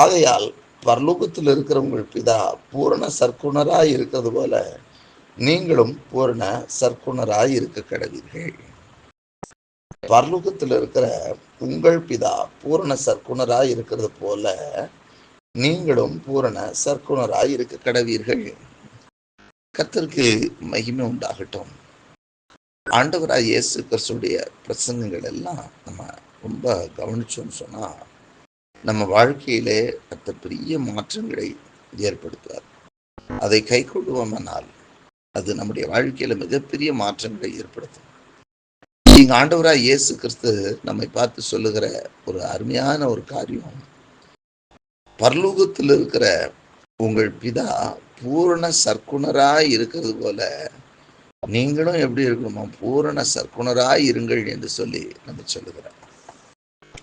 ஆகையால் பரலோகத்தில் இருக்கிறவங்கள் பிதா பூரண சர்க்குணராய் இருக்கிறது போல நீங்களும் பூரண சர்க்குணராய் இருக்க கடவீர்கள். பரலோகத்தில் இருக்கிற உங்கள் பிதா பூரண சர்க்குணராய் இருக்கிறது போல நீங்களும் பூரண சர்க்குணராய் இருக்க கடவீர்கள். கத்திற்கு மகிமை உண்டாகட்டும். ஆண்டவராய் இயேசு கிறிஸ்துடைய பிரசங்கங்கள் எல்லாம் நம்ம ரொம்ப கவனிச்சோம்னு சொன்னால் நம்ம வாழ்க்கையிலே அத்த பெரிய மாற்றங்களை ஏற்படுத்துவார். அதை கை கொள்வோமானால் அது நம்முடைய வாழ்க்கையில மிகப்பெரிய மாற்றங்களை ஏற்படுத்தும். நீங்கள் ஆண்டவராய் இயேசு கிறிஸ்து நம்மை பார்த்து சொல்லுகிற ஒரு அருமையான ஒரு காரியம். பர்லோகத்தில் இருக்கிற உங்கள் பிதா பூரண சர்க்குணராய் இருக்கிறது போல நீங்களும் எப்படி இருக்கணுமா பூரண சர்க்குணராய் இருங்கள் என்று சொல்லி நம்ம சொல்லுகிறேன்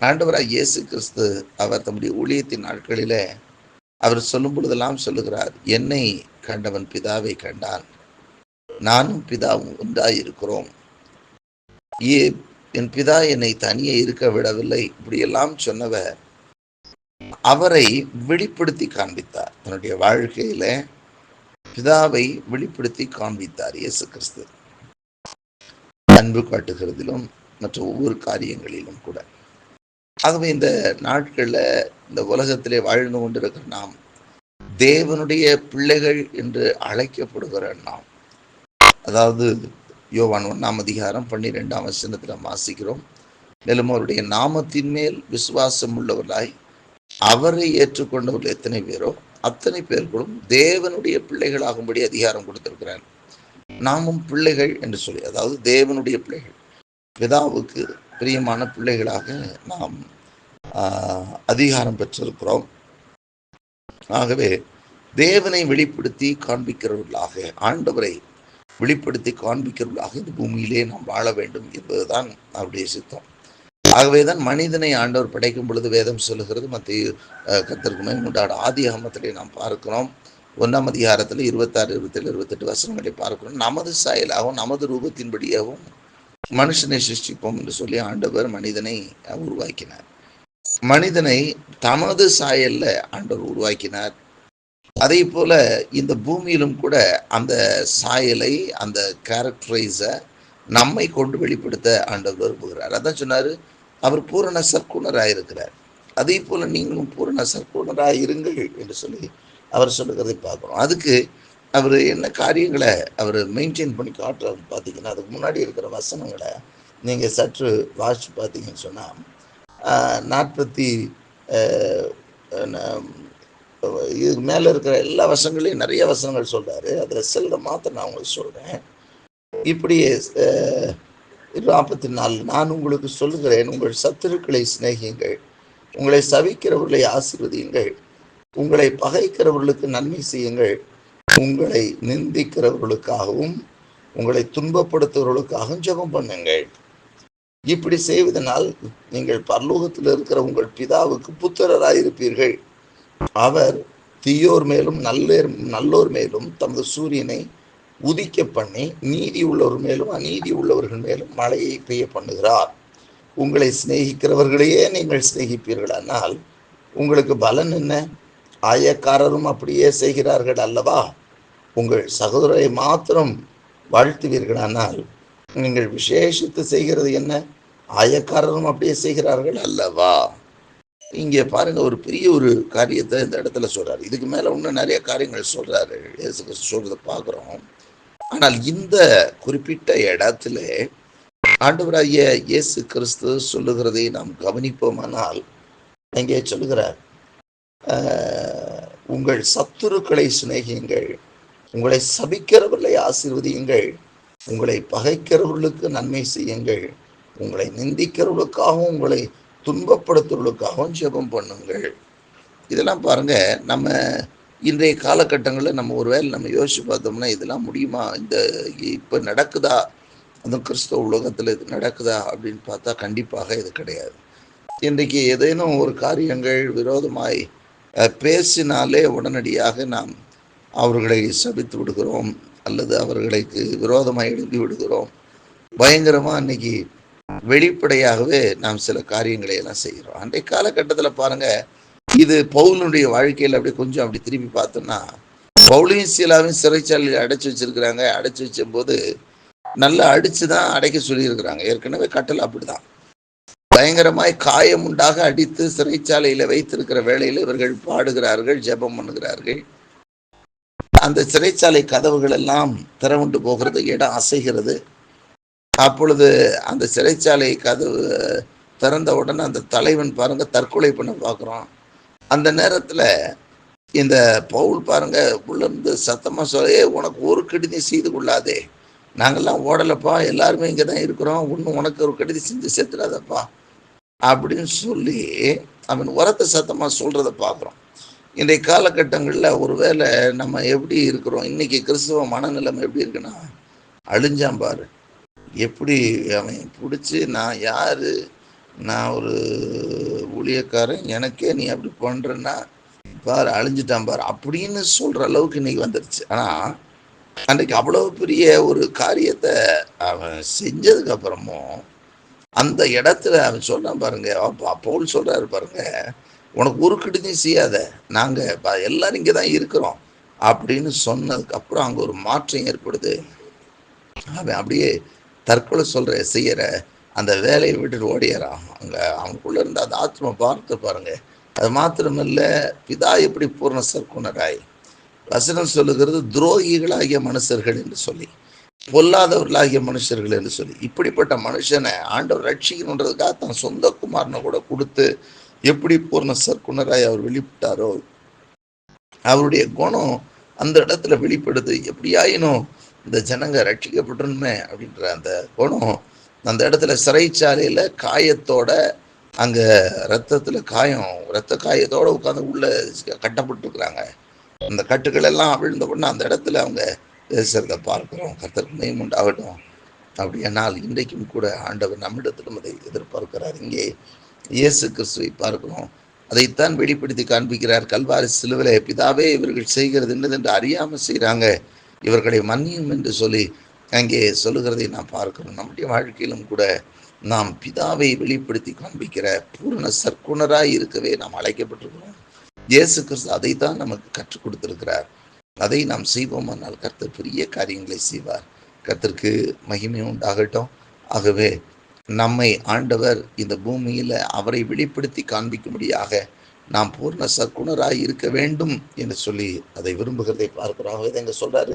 ஆண்டவராக இயேசு கிறிஸ்து அவர் தம்முடைய ஊழியத்தின் நாட்களிலே அவர் சொல்லும் பொழுதெல்லாம் சொல்லுகிறார் என்னை கண்டவன் பிதாவை கண்டான். நானும் பிதாவும் ஒன்றாய் இருக்கிறோம் ஏ என் பிதா என்னை தனியே இருக்க விடவில்லை. இப்படியெல்லாம் சொன்னவர் அவரை வெளிப்படுத்தி காண்பித்தார். தன்னுடைய வாழ்க்கையில பிதாவை வெளிப்படுத்தி காண்பித்தார் இயேசு கிறிஸ்து. அன்பு காட்டுகிறதிலும் மற்ற ஒவ்வொரு காரியங்களிலும் கூட. ஆகவே இந்த நாட்களில் இந்த உலகத்திலே வாழ்ந்து கொண்டிருக்கிற நாம் தேவனுடைய பிள்ளைகள் என்று அழைக்கப்படுகிற நாம். அதாவது யோவான் ஒன்றாம் அதிகாரம் பன்னிரெண்டாம் வசனத்தில் வாசிக்கிறோம். மேலும் அவருடைய நாமத்தின் மேல் விசுவாசம் உள்ளவர்களாய் அவரை ஏற்றுக்கொண்டவர்கள் எத்தனை பேரோ அத்தனை பேர்களும் தேவனுடைய பிள்ளைகளாகும்படி அதிகாரம் கொடுத்திருக்கிறார். நாமும் பிள்ளைகள் என்று சொல்லி அதாவது தேவனுடைய பிள்ளைகள். பிதாவுக்கு பிரியமான பிள்ளைகளாக நாம் அதிகாரம் பெற்றிருக்கிறோம். ஆகவே தேவனை வெளிப்படுத்தி காண்பிக்கிறவர்களாக ஆண்டவரை வெளிப்படுத்தி காண்பிக்கிறவர்களாக இந்த பூமியிலே நாம் வாழ வேண்டும் என்பதுதான் அவருடைய சித்தம். ஆகவேதான் மனிதனை ஆண்டவர் படைக்கும் பொழுது வேதம் சொல்லுகிறது மத்திய கத்திற்குமே மேம்பட்டாட ஆதி அகமத்திலே நாம் பார்க்கிறோம். ஒன்றாம் அதிகாரத்தில் இருபத்தாறு இருபத்தேழு இருபத்தெட்டு வசனங்களை பார்க்கிறோம். நமது சாயலாகவும் நமது ரூபத்தின்படியாகவும் மனுஷனை சிருஷ்டிப்போம் என்று சொல்லி ஆண்டவர் மனிதனை உருவாக்கினார். மனிதனை தமது சாயல்ல ஆண்டவர் உருவாக்கினார். அதே போல இந்த பூமியிலும் கூட அந்த சாயலை அந்த கேரக்டரைஸை நம்மை கொண்டு வெளிப்படுத்த ஆண்டவர் விரும்புகிறார். அதான் சொன்னார் அவர் பூரண சர்க்குணராக இருக்கிறார். அதே போல நீங்களும் பூரண சர்க்குணராக இருங்கள் என்று சொல்லி அவர் சொல்லுகிறதை பார்க்குறோம். அதுக்கு அவர் என்ன காரியங்களை அவர் மெயின்டைன் பண்ணி காட்டுறாரு பார்த்தீங்கன்னா அதுக்கு முன்னாடி இருக்கிற வசனங்களை நீங்கள் சற்று வாசித்து பார்த்தீங்கன்னு சொன்னால் நாற்பத்தி இதுக்கு மேலே இருக்கிற எல்லா வசங்களையும் நிறைய வசனங்கள் சொல்கிறாரு அதில் சில மாத்திரம் நான் உங்களுக்கு சொல்கிறேன் இப்படியே நாற்பத்தி நாலு நான் உங்களுக்கு சொல்லுகிறேன் உங்கள் சத்துருக்களை சிநேகியுங்கள் உங்களை சவிக்கிறவர்களை ஆசீர்வதியுங்கள் உங்களை பகைக்கிறவர்களுக்கு நன்மை செய்யுங்கள் உங்களை நிந்திக்கிறவர்களுக்காகவும் உங்களை துன்பப்படுத்துவர்களுக்காகவும் ஜெபம் பண்ணுங்கள். இப்படி செய்வதனால் நீங்கள் பரலோகத்தில் இருக்கிற உங்கள் பிதாவுக்கு புத்திரராயிருப்பீர்கள் அவர் தீயோர் மேலும் நல்லேர் நல்லோர் மேலும் தமது சூரியனை உதிக்க பண்ணி நீதி உள்ளவர் மேலும் அநீதி உள்ளவர்கள் மேலும் மழையை பெய்ய பண்ணுகிறார். உங்களை சிநேகிக்கிறவர்களையே நீங்கள் சிநேகிப்பீர்களானால் உங்களுக்கு பலன் என்ன? ஆயக்காரரும் அப்படியே செய்கிறார்கள் அல்லவா? உங்கள் சகோதரரை மாத்திரம் வாழ்த்துவீர்களானால் நீங்கள் விசேஷித்து செய்கிறது என்ன? ஆயக்காரரும் அப்படியே செய்கிறார்கள் அல்லவா? இங்கே பாருங்க ஒரு பெரிய ஒரு காரியத்தை இந்த இடத்துல சொல்றாரு. இதுக்கு மேல இன்னும் நிறைய காரியங்கள் சொல்றாரு. இயேசு கிறிஸ்து பார்க்குறோம். ஆனால் இந்த குறிப்பிட்ட இடத்துல ஆண்டவராகிய இயேசு கிறிஸ்து சொல்லுகிறதை நாம் கவனிப்போமானால் அங்கே சொல்லுகிறார் உங்கள் சத்துருக்களை சிநேகியுங்கள். உங்களை சபிக்கிறவர்களை ஆசீர்வதியுங்கள். உங்களை பகைக்கிறவர்களுக்கு நன்மை செய்யுங்கள். உங்களை நிந்திக்கிறவர்களுக்காகவும் உங்களை துன்பப்படுத்துவர்களுக்காகவும் ஜெபம் பண்ணுங்கள். இதெல்லாம் பாருங்க நம்ம இன்றைய காலகட்டங்களில் நம்ம ஒருவேளை நம்ம யோசிச்சு பார்த்தோம்னா இதெல்லாம் முடியுமா? இந்த இப்போ நடக்குதா? அதுவும் கிறிஸ்தவ உலகத்தில் இது நடக்குதா? அப்படின்னு பார்த்தா கண்டிப்பாக இது கிடையாது. இன்றைக்கு ஏதேனும் ஒரு காரியங்கள் விரோதமாய் பேசினாலே உடனடியாக நாம் அவர்களை சபித்து விடுகிறோம் அல்லது அவர்களுக்கு விரோதமாக எழுப்பி விடுகிறோம். பயங்கரமா அன்னைக்கு வெளிப்படையாகவே நாம் சில காரியங்களை எல்லாம் செய்கிறோம். அன்றைய காலகட்டத்தில் பாருங்க இது பவுலனுடைய வாழ்க்கையில் அப்படி கொஞ்சம் அப்படி திரும்பி பார்த்தோம்னா பவுலையும் சீலாவையும் சிறைச்சாலையில் அடைச்சி வச்சிருக்கிறாங்க. அடைச்சி வச்சும்போது நல்லா அடித்து தான் அடைக்க சொல்லியிருக்கிறாங்க. ஏற்கனவே கட்டல் அப்படிதான். பயங்கரமாய் காயம் உண்டாக அடித்து சிறைச்சாலையில வைத்திருக்கிற வேளையில் இவர்கள் பாடுகிறார்கள் ஜெபம் பண்ணுகிறார்கள். அந்த சிறைச்சாலை கதவுகள் எல்லாம் திறவுண்டு போகிறது இடம் அசைகிறது. அப்பொழுது அந்த சிறைச்சாலை கதவு திறந்த உடனே அந்த தலைவன் பாருங்க தற்கொலை பண்ண பார்க்குறோம் அந்த நேரத்தில் இந்த பவுல் பாருங்க உள்ளிருந்து சத்தமாக சொல்ல உனக்கு ஒரு கடிதம் செய்து கொள்ளாதே. நாங்கள்லாம் ஓடலைப்பா எல்லாருமே இங்கே தான் இருக்கிறோம். ஒன்றும் உனக்கு ஒரு கடிதம் செஞ்சு சேர்த்துடாதப்பா. அப்படின்னு சொல்லி அவன் உரத்த சத்தமாக சொல்கிறத பார்க்குறோம் இன்றைய காலகட்டங்களில் ஒருவேளை நம்ம எப்படி இருக்கிறோம்? இன்னைக்கு கிறிஸ்துவ மனநிலைமை எப்படி இருக்குன்னா அழிஞ்சான் பாரு. எப்படி அவன் பிடிச்சி நான் யார்? நான் ஒரு ஊழியக்காரன் எனக்கே நீ அப்படி பண்ணுறேன்னா பார் அழிஞ்சிட்டான் பார் அப்படின்னு சொல்கிற அளவுக்கு இன்னைக்கு வந்துருச்சு. ஆனால் அன்றைக்கு அவ்வளோ பெரிய ஒரு காரியத்தை அவன் செஞ்சதுக்கப்புறமும் அந்த இடத்துல அவன் சொன்னான் பாருங்க அப்போ பவுல் சொல்கிறாரு பாருங்கள் உனக்கு ஒரு கிட்டத்தையும் செய்யாத நாங்கள் எல்லாரும் இங்கே தான் இருக்கிறோம். அப்படின்னு சொன்னதுக்கு அப்புறம் ஒரு மாற்றம் ஏற்படுது. அவன் அப்படியே தற்கொலை சொல்கிற செய்கிற அந்த வேலையை விட்டுட்டு ஓடியறான் அங்கே அவனுக்குள்ளே இருந்த அந்த ஆத்ம பார்த்து பாருங்கள் அது மாத்திரமில்ல பிதா எப்படி பூர்ண சர்க்குணராய்? வசனம் சொல்லுகிறது துரோகிகளாகிய மனுஷர்கள் என்று சொல்லி பொல்லாதவர்களாகிய மனுஷர்கள் என்று சொல்லி. இப்படிப்பட்ட மனுஷனை ஆண்டவர் ரட்சிக்கணுன்றதுக்காக தன் சொந்த குமாரனை கூட கொடுத்து எப்படி பூர்ண சர்க்குணராய் அவர் வெளிப்பட்டாரோ அவருடைய குணம் அந்த இடத்துல வெளிப்படுது. எப்படியாயினும் இந்த ஜனங்க ரட்சிக்கப்பட்டுமே அப்படின்ற அந்த குணம் அந்த இடத்துல சிறைச்சாலையில் காயத்தோட அங்க ரத்தத்துல காயம் ரத்த காயத்தோட உட்காந்து உள்ள கட்டப்பட்டுருக்குறாங்க. அந்த கட்டுக்கள் எல்லாம் விழுந்த உடனே அந்த இடத்துல அவங்க பேசுறத பார்க்குறோம். கர்த்தருக்கு மெய்ம் உண்டாகட்டும். அப்படியானால் இன்றைக்கும் கூட ஆண்டவர் நம்மிடத்திலும் அதை எதிர்பார்க்கிறார். இங்கே இயேசு கிறிஸ்துவை பார்க்கிறோம். அதைத்தான் வெளிப்படுத்தி காண்பிக்கிறார். கல்வாரி சிலுவில பிதாவே இவர்கள் செய்கிறது என்னதென்று அறியாமல் செய்கிறாங்க இவர்களை மன்னியும் என்று சொல்லி அங்கே சொல்லுகிறதை நாம் பார்க்கிறோம். நம்முடைய வாழ்க்கையிலும் கூட நாம் பிதாவை வெளிப்படுத்தி காண்பிக்கிற பூரண சற்குணராய் இருக்கவே நாம் அழைக்கப்பட்டிருக்கிறோம். இயேசு கிறிஸ்து அதைத்தான் நமக்கு கற்றுக் கொடுத்திருக்கிறார். அதை நாம் செய்வோமானால் கர்த்தர் பெரிய காரியங்களை செய்வார். கர்த்தருக்கு மகிமை உண்டாகட்டும். ஆகவே நம்மை ஆண்டவர் இந்த பூமியில் அவரை வெளிப்படுத்தி காண்பிக்கும்படியாக நாம் பூர்ண சற்குணராய் இருக்க வேண்டும் என்று சொல்லி அதை விரும்புகிறதை பார்க்கிறோம். எங்க சொல்றாரு.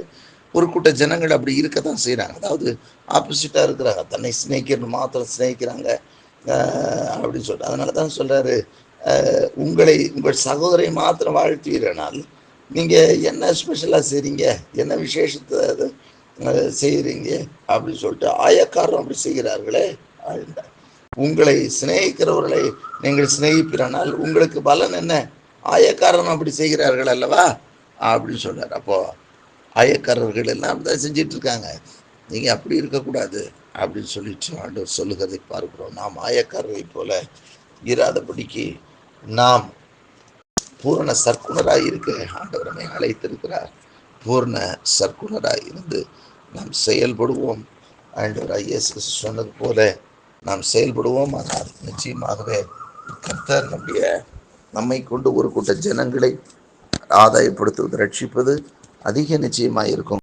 ஒரு கூட்ட ஜனங்கள் அப்படி இருக்க தான் செய்கிறாங்க அதாவது ஆப்போசிட்டாக இருக்கிறாங்க. தன்னை சிநேகிக்கிறது மாத்திரம் சிநேகிக்கிறாங்க. அப்படின்னு சொல்லிட்டு. அதனால தான் சொல்றாரு உங்களை உங்கள் சகோதரை மாத்திரம் வாழ்த்துவீரனால் நீங்கள் என்ன ஸ்பெஷலாக செய்கிறீங்க என்ன விசேஷத்தை செய்கிறீங்க அப்படின்னு சொல்லிட்டு ஆயக்காரரும் அப்படி செய்கிறார்களே. ஆழ்ந்தார் உங்களை சிநேகிக்கிறவர்களை நீங்கள் சிநேகிப்பிறானால் உங்களுக்கு பலன் என்ன? ஆயக்காரன் அப்படி செய்கிறார்கள் அல்லவா? அப்படின்னு சொன்னார் அப்போ ஆயக்காரர்கள் எல்லாம் அப்படிதான் செஞ்சிட்டு இருக்காங்க நீங்கள் அப்படி இருக்கக்கூடாது அப்படின்னு சொல்லிட்டு ஆண்டவர் சொல்லுகிறதை பார்க்கிறோம். நாம் ஆயக்காரரை போல இராதபடிக்கு நாம் பூரண சர்க்குணராக இருக்க ஆண்டவர் நம்மை அழைத்திருக்கிறார். பூரண சர்க்குணராக இருந்து நாம் செயல்படுவோம். ஆண்டவர் இயேசு சொன்னது போல நாம் செயல்படுவோம். ஆனால் நிச்சயமாகவே கர்த்தர் நம்முடைய நம்மை கொண்டு ஒரு கூட்ட ஜனங்களை ஆதாயப்படுத்துவது ரட்சிப்பது அதிக நிச்சயமாக இருக்கும்